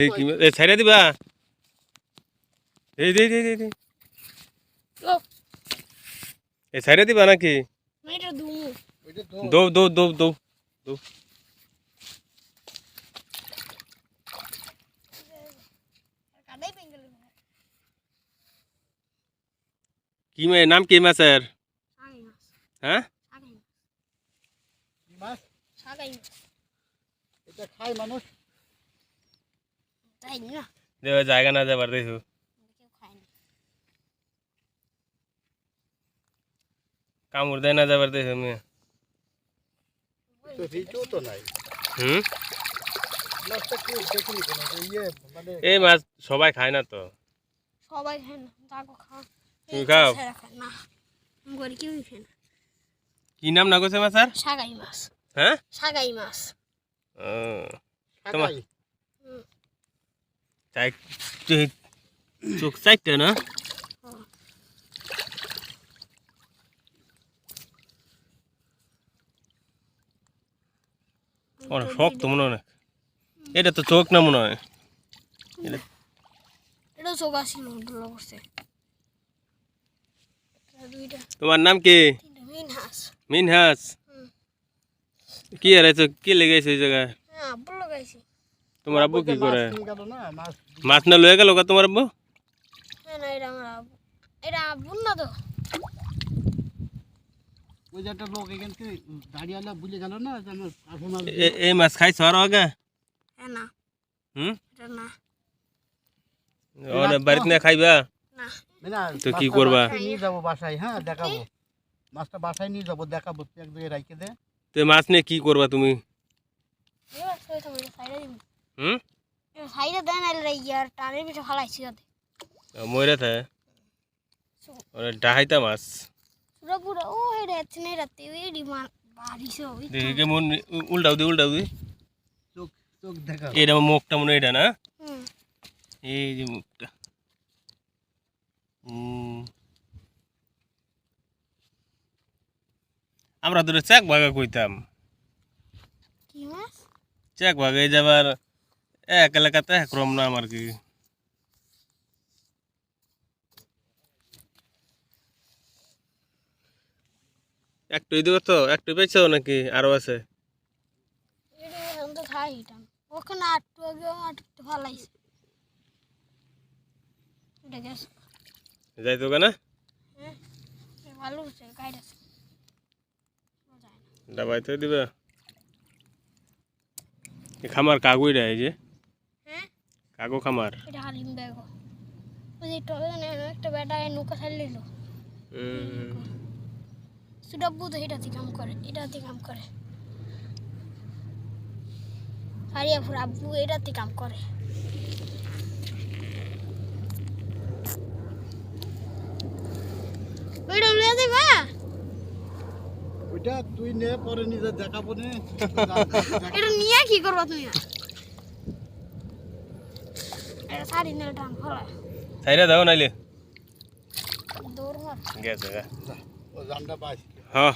এই কি এ ছাইরা দিবা এই দে দে দে দে ও এ ছাইরা দিবা নাকি এটা দুমু ওইটা তো দৌ দৌ দৌ দৌ দৌ কাটাই পেঙ্গেল কি মে নাম কি মাছের সাগাই মাছ হ্যাঁ সাগাই মাছ কি মাছ সাগাই মাছ এটা খায় মানুষ তাই না দেবে জায়গা না যাবার দেখো। কেউ খায় কামড় দেয় না যাবার দেখো মেয়ে। ইয়ে মানে এই মাছ সবাই খায় না তো। সবাই খায় না তাকে খাওয়া তুমি খাও? না। আমি করি খায় না। কি নাম না করছে মাছের? সাগাই মাছ। হ্যাঁ? সাগাই মাছ। ও। তোমার- চোখ- চারটে না? অনেক শক্ত মনে হয়। এটা তো চোখ না মনে হয়। এটাও চোখ এটা দুইটা। তোমার নাম কি? মেন মিনহাস। কি হারাইছো কি লেগেছে ওই জায়গায়? হ্যাঁ তোমার আব্বু কি মাছ করে নিয়ে গেল না মাছ মাছ না লয়ে গেল তোমার আব্বু হ্যাঁ না এটা আমার আব্বু এটা আব্বুর না তো ওই যে একটা লোক এখান থেকে দাঁড়িয়ে ভুলে গেল না যে আমার কাকু মাছ এ- এই মাছ খাইছো আর আগে হ্যাঁ না হুম এটা না অনেক বাড়িতে না খাইবা না না তো কি মাছটা করবা? বাসায় নিয়ে যাব বাসায় হ্যাঁ দেখাবো মাছটা বাসায় নিয়ে যাব দেখাবো তুই এক জায়গায় রাইখে দে তো এই মাছ নিয়ে কি করবা তুমি হুম? এটা সাইডে দেন আর ইয়ার টানের ফালাইছি যাতে। ডাহাইতা মাছ। পুরো পুরো ও এটা এত নেই রাতে ওই বাড়িছে ওই তো। দেখি উল্টাও দি উল্টাও দি। চোখ চোখ দেখা। এটা মুখটা মনে এটা না? হুম। এই যে মুখটা। হুম। আমরা তো চাক ভাগা কইতাম। কি মাছ? চেক ভাগে যাবার এক এলাকাতে একরম না আমার কি একটু দিকে তো একটু পেয়েছ নাকি আরও আছে এটা তো ওখানে আটটু আগে আটটু ফালাইছে এটা গেছে যাইতো কেনা ভালো হচ্ছে গাইড আছে ও যায় না ডাবাই তো দিবে খামার কাগুই রে এই যে কাগো খামার? এটা হালিম ওই টবে একটা বেটা নৌকা ছাড়লিল। সুডাব্বু তো এটাতে কাম করে এটাতে কাম করে। আব্বু এটাতে কাম করে। ওইটা উড়ে দেবা ওইটা তুই নে পরে নিজে দেখাবো নে। এটা নিয়ে কি করবা তুমি? সাইরা দাও নাইলে। গেছে গা ও হ্যাঁ।